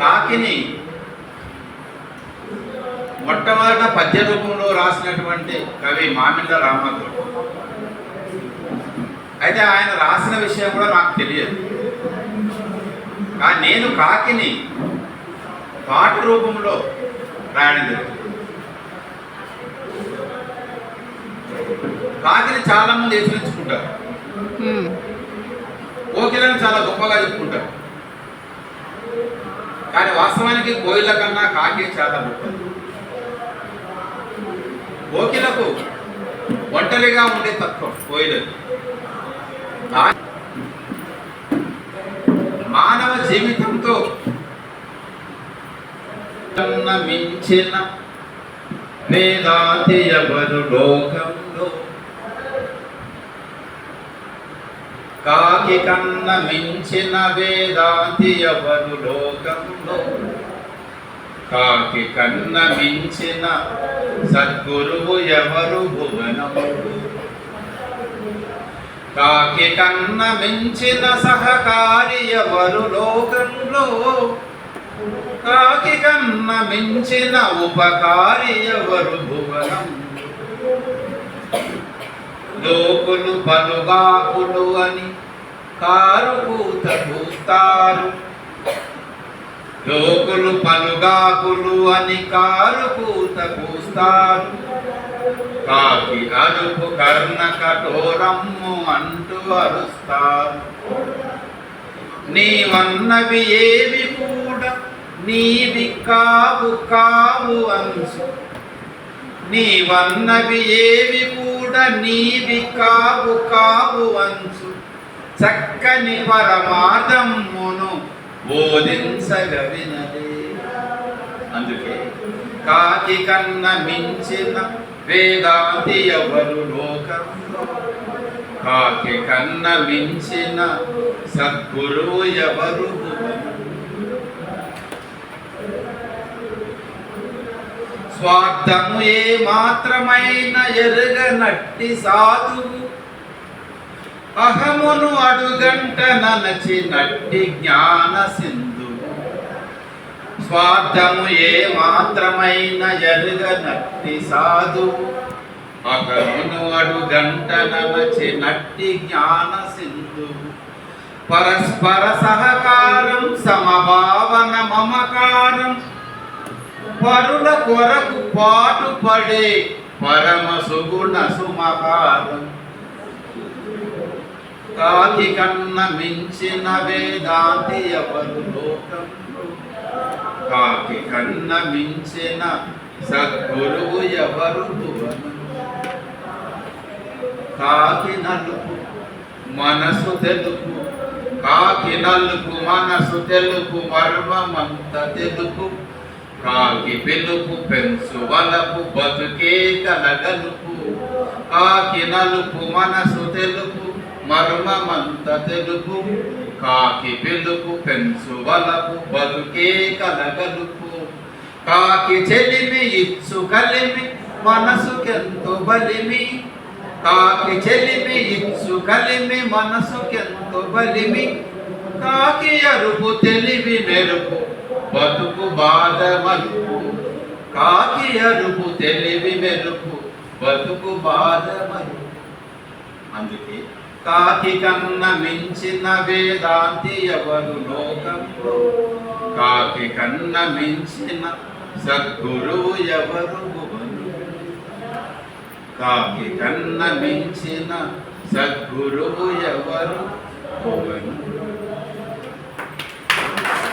కాకిని మొట్టమొదట పద్య రూపంలో రాసినటువంటి కవి మామిళ్ళ రామగౌడ్. అయితే ఆయన రాసిన విషయం కూడా నాకు తెలియదు. కానీ నేను కాకిని పాట రూపంలో రాయడం జరిగింది కాకిని చాలా మంది ఎదిరించుకుంటారు కోకిలను చాలా గొప్పగా చెప్పుకుంటారు. కానీ వాస్తవానికి కోయిల కన్నా కాకి చాలా గొప్పది కోకిలకు ఒంటరిగా ఉండే తత్వం కోయిలకు మానవ జీవితంతో మించిన వేదాంతి ఎవరు లోకము కాకి కన్న మించిన వేదాంతి ఎవరు లోకంలో. కాకి కన్న మించిన సద్గురువు ఎవరు భువనములు? కాకి కన్న మించిన సహకారి ఎవరు లోకంలో? కాకి కన్న మించిన ఉపకారి ఎవరు భువనం లోకులు బలుగాకులు అని కారు పూత పూస్తారు లోకులు పలుగాకులు అని కారు పూత పూస్తారు కాకి అరుపు కర్ణ కఠోరమ్ము అంటూ అరుస్తారు. నీవన్నవి ఏవి కూడా నీవి కావు కావు అంచు. నీవన్నవి ఏవి కూడా నీవి కావు కావు వంచు చక్కని పరమార్థమును బోధించగవినదే అందుకే కాకి కన్న మించిన వేదాంతి ఎవరు లోకంలో? కాకి కన్న మించిన సద్గురువు ఎవరు భువనం? స్వార్థము ఏ మాత్రమైన ఎరుగనట్టి సాధువు. అహమును అడుగంట ననచి నట్టి జ్ఞాన సింధు స్వార్థము ఏ మాత్రమైన ఎరుగనట్టి సాధువు. అహమును అడుగంట ననచి నట్టి జ్ఞాన సింధు పరస్పర సహకారం సమభావన మమకారం పరుల కొరకు పాటుపడే పరమ సుగుణ సుమహారం. కాకి కన్న మించిన వేదాంతి ఎవరు లోకం? కాకి కన్న మించిన సద్గురువు ఎవరు భువనం? కాకి నలుపు మనసు తెలుపు కాకి నలుపు మనసు తెలుపు మర్మమంత తెలుపు. కాకి పిలుపు పెంచు వలపు బతుకే కలగలుపు. కాకి నలుపు మనసు తెలుపు మర్మమంత తెలుపు. కాకి పిలుపు పెంచు వలపు బతుకే కలగలుపు. కాకి చెలిమి ఇచ్చు కలిమి మనసుకెంతో బలిమి. కాకి చెలిమి ఇచ్చు కలిమి మనసుకెంతో బలిమి. కాకి అరుపు తెలివి మెరుపు. బతుకు బాధ మలుపు కాకి అరుపు తెలివి మెరుపు బతుకు బాధ మలుపు అందుకే కాకి కన్న మించిన వేదాంతి ఎవరు లోకంలో? కాకి కన్న మించిన సద్గురువు ఎవరు భువను కాకి కన్న మించిన సద్గురువు